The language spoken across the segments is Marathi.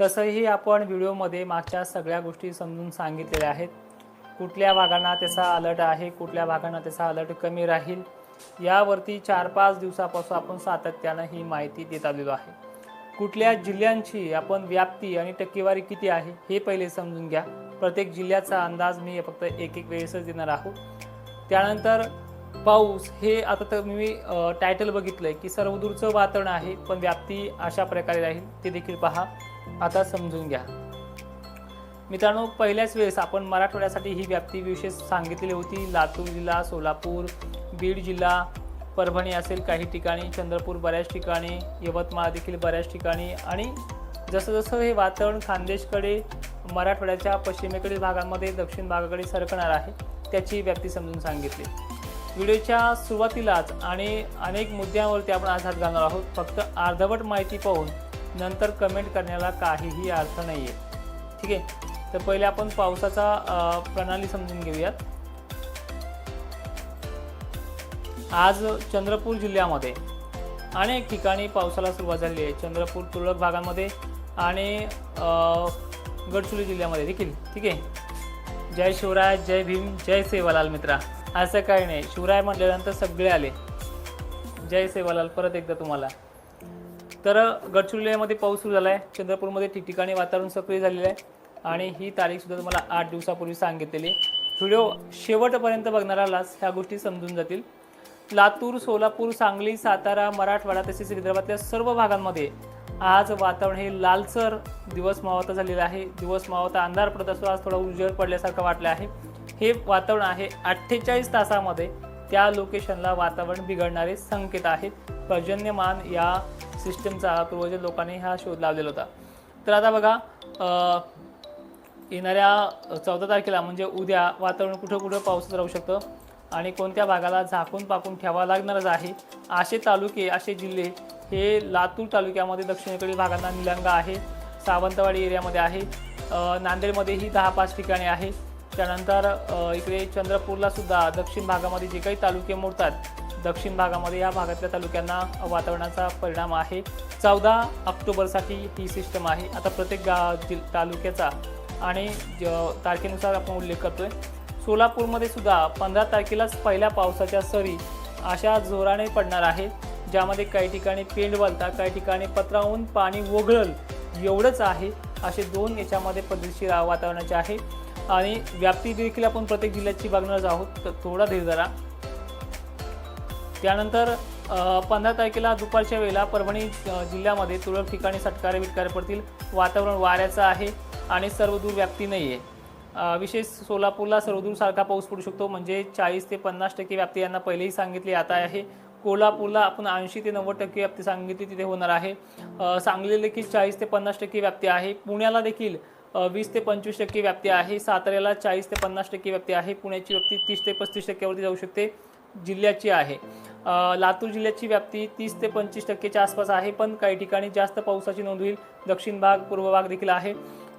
तसंही आपण व्हिडिओमध्ये मागच्या सगळ्या गोष्टी समजून सांगितलेल्या आहेत. कुठल्या भागांना त्याचा अलर्ट आहे कुठल्या भागांना त्याचा अलर्ट कमी राहील यावरती चार पाच दिवसापासून आपण सातत्यानं ही माहिती देत आलेलो आहे. कुठल्या जिल्ह्यांची आपण व्याप्ती आणि टक्केवारी किती आहे हे पहिले समजून घ्या. प्रत्येक जिल्ह्याचा अंदाज मी फक्त एक एक वेळेसच देणार आहोत. त्यानंतर पाऊस हे आता तर मी टायटल बघितलं आहे की सर्वदूरचं वातावरण आहे पण व्याप्ती अशा प्रकारे राहील ते देखील पहा. आता समजून घ्या. मित्रांनो पहिल्याच वेळेस आपण मराठवाड्यासाठी ही व्याप्ती विशेष सांगितलेली होती. लातूर जिल्हा सोलापूर बीड जिल्हा परभणी असेल काही ठिकाणी चंद्रपूर बऱ्याच ठिकाणी यवतमाळ देखील बऱ्याच ठिकाणी आणि जसं जसं हे वातावरण खानदेशकडे मराठवाड्याच्या पश्चिमेकडील भागांमध्ये दक्षिण भागाकडे सरकणार आहे त्याची व्याप्ती समजून सांगितली. व्हिडिओच्या सुरुवातीलाच आणि अनेक मुद्द्यांवरती आपण आज हात घालणार आहोत. फक्त अर्धवट माहिती पाहून नंतर कमेंट करण्याला काहीही अर्थ नाही आहे ठीक आहे? तर पहिले आपण पावसाचा प्रणाली समजून घेऊयात. आज चंद्रपूर जिल्ह्यामध्ये अनेक ठिकाणी पावसाला सुरुवात झाली आहे. चंद्रपूर तुरळक भागामध्ये आणि गडचिरोली जिल्ह्यामध्ये देखील. ठीक आहे? जय शिवराय जय भीम जय सेवालाल मित्रा. असं काही नाही. शिवराय म्हटल्यानंतर सगळे आले. जय सेवालाल परत एकदा तुम्हाला. तर गडचिरोलीमध्ये पाऊस सुरू झाला आहे चंद्रपूरमध्ये ठिकठिकाणी वातावरण सक्रिय झालेलं आहे. आणि ही तारीखसुद्धा तुम्हाला आठ दिवसापूर्वी सांगितलेली व्हिडिओ शेवटपर्यंत बघणारालाच ह्या गोष्टी समजून जातील. लातूर सोलापूर सांगली सातारा मराठवाडा तसेच विदर्भातल्या सर्व भागांमध्ये आज वातावरण हे लालसर दिवस मावता झालेलं आहे. दिवस मावता अंधार पडत असतो. आज थोडा उजेड पडल्यासारखं वाटलं आहे. हे वातावरण आहे अठ्ठेचाळीस तासामध्ये त्या लोकेशनला वातावरण बिघडणारे संकेत आहेत. पर्जन्यमान या सिस्टमचा पूर्वज लोकांनी हा शोध लावलेला होता. तर आता बघा येणाऱ्या चौदा तारखेला म्हणजे उद्या वातावरण कुठं कुठं पावसाचं राहू शकतं आणि कोणत्या भागाला झाकून पाकून ठेवा लागणारच आहे. असे तालुके असे जिल्हे हे लातूर तालुक्यामध्ये दक्षिणेकडील भागांना निलंगा आहे. सावंतवाडी एरियामध्ये आहे. नांदेडमध्येही दहा पाच ठिकाणी आहे. त्यानंतर इकडे चंद्रपूरला सुद्धा दक्षिण भागामध्ये जे काही तालुके मोडतात दक्षिण भागामध्ये या भागातल्या तालुक्यांना वातावरणाचा परिणाम आहे. चौदा ऑक्टोबरसाठी ही सिस्टम आहे. आता प्रत्येक गा जिल तालुक्याचा आणि ज- तारखेनुसार आपण उल्लेख करतो आहे सोलापूरमध्ये सुद्धा पंधरा तारखेलाच पहिल्या पावसाच्या सरी अशा जोराने पडणार आहे ज्यामध्ये काही ठिकाणी पेंड वलता काही ठिकाणी पत्राहून पाणी वगळल एवढंच आहे असे दोन याच्यामध्ये पद्धतशीर वातावरणाचे आहे. आणि व्याप्ती देखील आपण प्रत्येक जिल्ह्याची बघणारच आहोत. तर थोडा धीर धरा. त्यानंतर पंधरा तारखेला दुपारच्या वेळेला परभणी जिल्ह्यामध्ये तुरळक ठिकाणी सटकारे विटकारे पडतील. वातावरण वाऱ्याचं आहे आणि सर्वदूर व्याप्ती नाही आहे विशेष सोलापूरला सर्वदूर सारखा पाऊस पडू शकतो. म्हणजे चाळीस ते पन्नास टक्के व्याप्ती यांना पहिलेही सांगितली आता आहे. कोल्हापूरला आपण ऐंशी ते नव्वद टक्के व्याप्ती सांगितली तिथे होणार आहे. सांगली देखील चाळीस ते पन्नास टक्के व्याप्ती आहे. पुण्याला देखील वीस ते पंचवीस टक्के व्याप्ती आहे. साताऱ्याला चाळीस ते पन्नास टक्के व्याप्ती आहे. पुण्याची व्याप्ती तीस ते पस्तीस टक्क्यावरती जाऊ शकते. जिल्ह्याची आहे. लातूर जिल्ह्याची व्याप्ती तीस ते पंचवीस टक्केच्या आसपास आहे. पण काही ठिकाणी जास्त पावसाची नोंद होईल. दक्षिण भाग पूर्व भाग देखील आहे.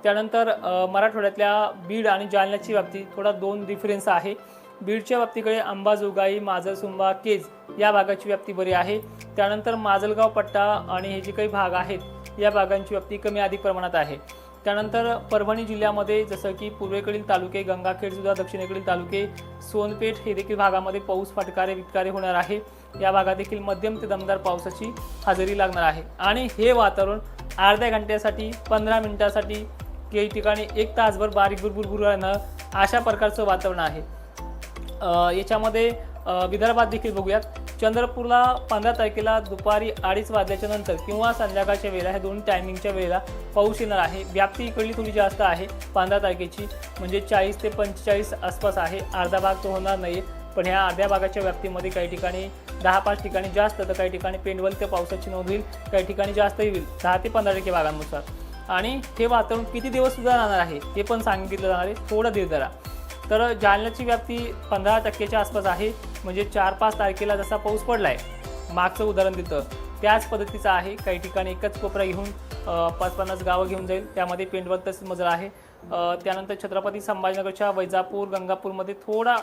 त्यानंतर मराठवाड्यातल्या बीड आणि जालन्याची व्याप्ती थोडा दोन डिफरन्स आहे. बीडच्या व्याप्तीकडे अंबाजोगाई माजलसुंबा केज या भागाची व्याप्ती बरी आहे. त्यानंतर माजलगाव पट्टा आणि हे जे काही भाग आहेत या भागांची व्याप्ती कमी अधिक प्रमाणात आहे. त्यानंतर परभणी जिल्ह्यामध्ये जसं की पूर्वेकडील तालुके गंगाखेड सुद्धा दक्षिणेकडील तालुके सोनपेठ हे देखील भागामध्ये पाऊस फटकारे विटकारे होणार आहे. या भागात देखील मध्यम ते दमदार पावसाची हजेरी लागणार आहे. आणि हे वातावरण अर्ध्या घंट्यासाठी पंधरा मिनिटासाठी काही ठिकाणी एक तासभर बारीक बुरबुर राहणं अशा प्रकारचं वातावरण आहे. याच्यामध्ये विदर्भात देखील बघूयात. चंद्रपूरला पंधरा तारखेला दुपारी अडीच वाजल्याच्या नंतर किंवा संध्याकाळच्या वेळेला ह्या दोन्ही टायमिंगच्या वेळेला पाऊस येणार आहे. व्याप्ती इकडली थोडी जास्त आहे. पंधरा तारखेची म्हणजे चाळीस ते पंचेचाळीस आसपास आहे. अर्धा भाग तो होणार नाही पण ह्या अर्ध्या भागाच्या व्याप्तीमध्ये काही ठिकाणी दहा पाच ठिकाणी जास्त तर काही ठिकाणी पेंडवल ते पावसाची नोंद होईल. काही ठिकाणी जास्तही होईल. दहा ते पंधरा टक्के भागांनुसार. आणि हे वातावरण किती दिवस सुद्धा राहणार आहे ते पण सांगितलं जाणार आहे. थोडं धीर धरा. तर जालन्याची व्याप्ती पंधरा टक्केच्या आसपास आहे. म्हणजे चार पाच तारखेला जसा पाऊस पडला आहे मागचं उदाहरण देतं. त्याच पद्धतीचं आहे. काही ठिकाणी एकच कोपरा घेऊन पाच पन्नास गावं घेऊन जाईल. त्यामध्ये पेंडवल तसेच मजल आहे. त्यानंतर छत्रपती संभाजीनगरच्या वैजापूर गंगापूरमध्ये थोडा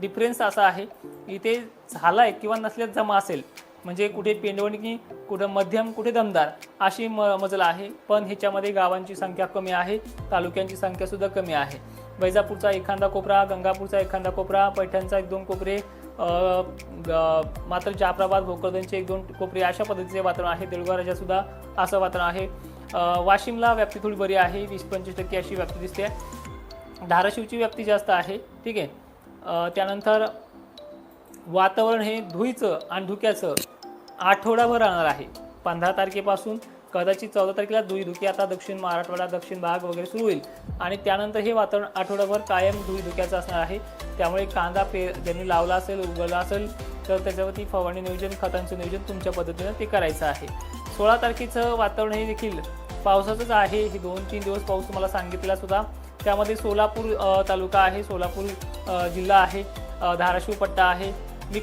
डिफरन्स असा आहे. इथे झाला आहे किंवा नसल्यास जमा असेल. म्हणजे कुठे पेंडवणकी कुठं मध्यम कुठे दमदार अशी म मजल आहे. पण ह्याच्यामध्ये गावांची संख्या कमी आहे. तालुक्यांची संख्यासुद्धा कमी आहे. वैजापूरचा एखादा कोपरा गंगापूरचा एखादा कोपरा पैठणचा एक दोन कोपरे ग- मात्र जाफराबाद भोकरदनचे एक दोन कोपरे अशा पद्धतीचे वातावरण आहे. देऊळगाव सुद्धा असं वातावरण आहे. वाशिमला व्याप्ती थोडी बरी आहे वीस पंचवीस टक्के अशी व्याप्ती दिसते. धाराशिवची व्याप्ती जास्त आहे ठीक आहे. त्यानंतर वातावरण हे धुईचं आणि धुक्याचं आठवडाभर राहणार आहे. पंधरा तारखेपासून कदाचित चौदा तारखेला धुईधुकी आता दक्षिण मराठवाडा दक्षिण भाग वगैरे सुरू होईल. आणि त्यानंतर हे वातावरण आठवडाभर कायम धुईधुक्याचं असणार आहे. त्यामुळे कांदा पे ज्यांनी लावला असेल उगवला असेल तर त्याच्यावरती फवारणी नियोजन खतांचं नियोजन तुमच्या पद्धतीनं ते करायचं आहे. सोळा तारखेचं वातावरण हे देखील पावसाचंच आहे. हे दोन तीन दिवस पाऊस तुम्हाला सांगितला सुद्धा. त्यामध्ये सोलापूर तालुका आहे. सोलापूर जिल्हा आहे. धाराशिव पट्टा आहे. मी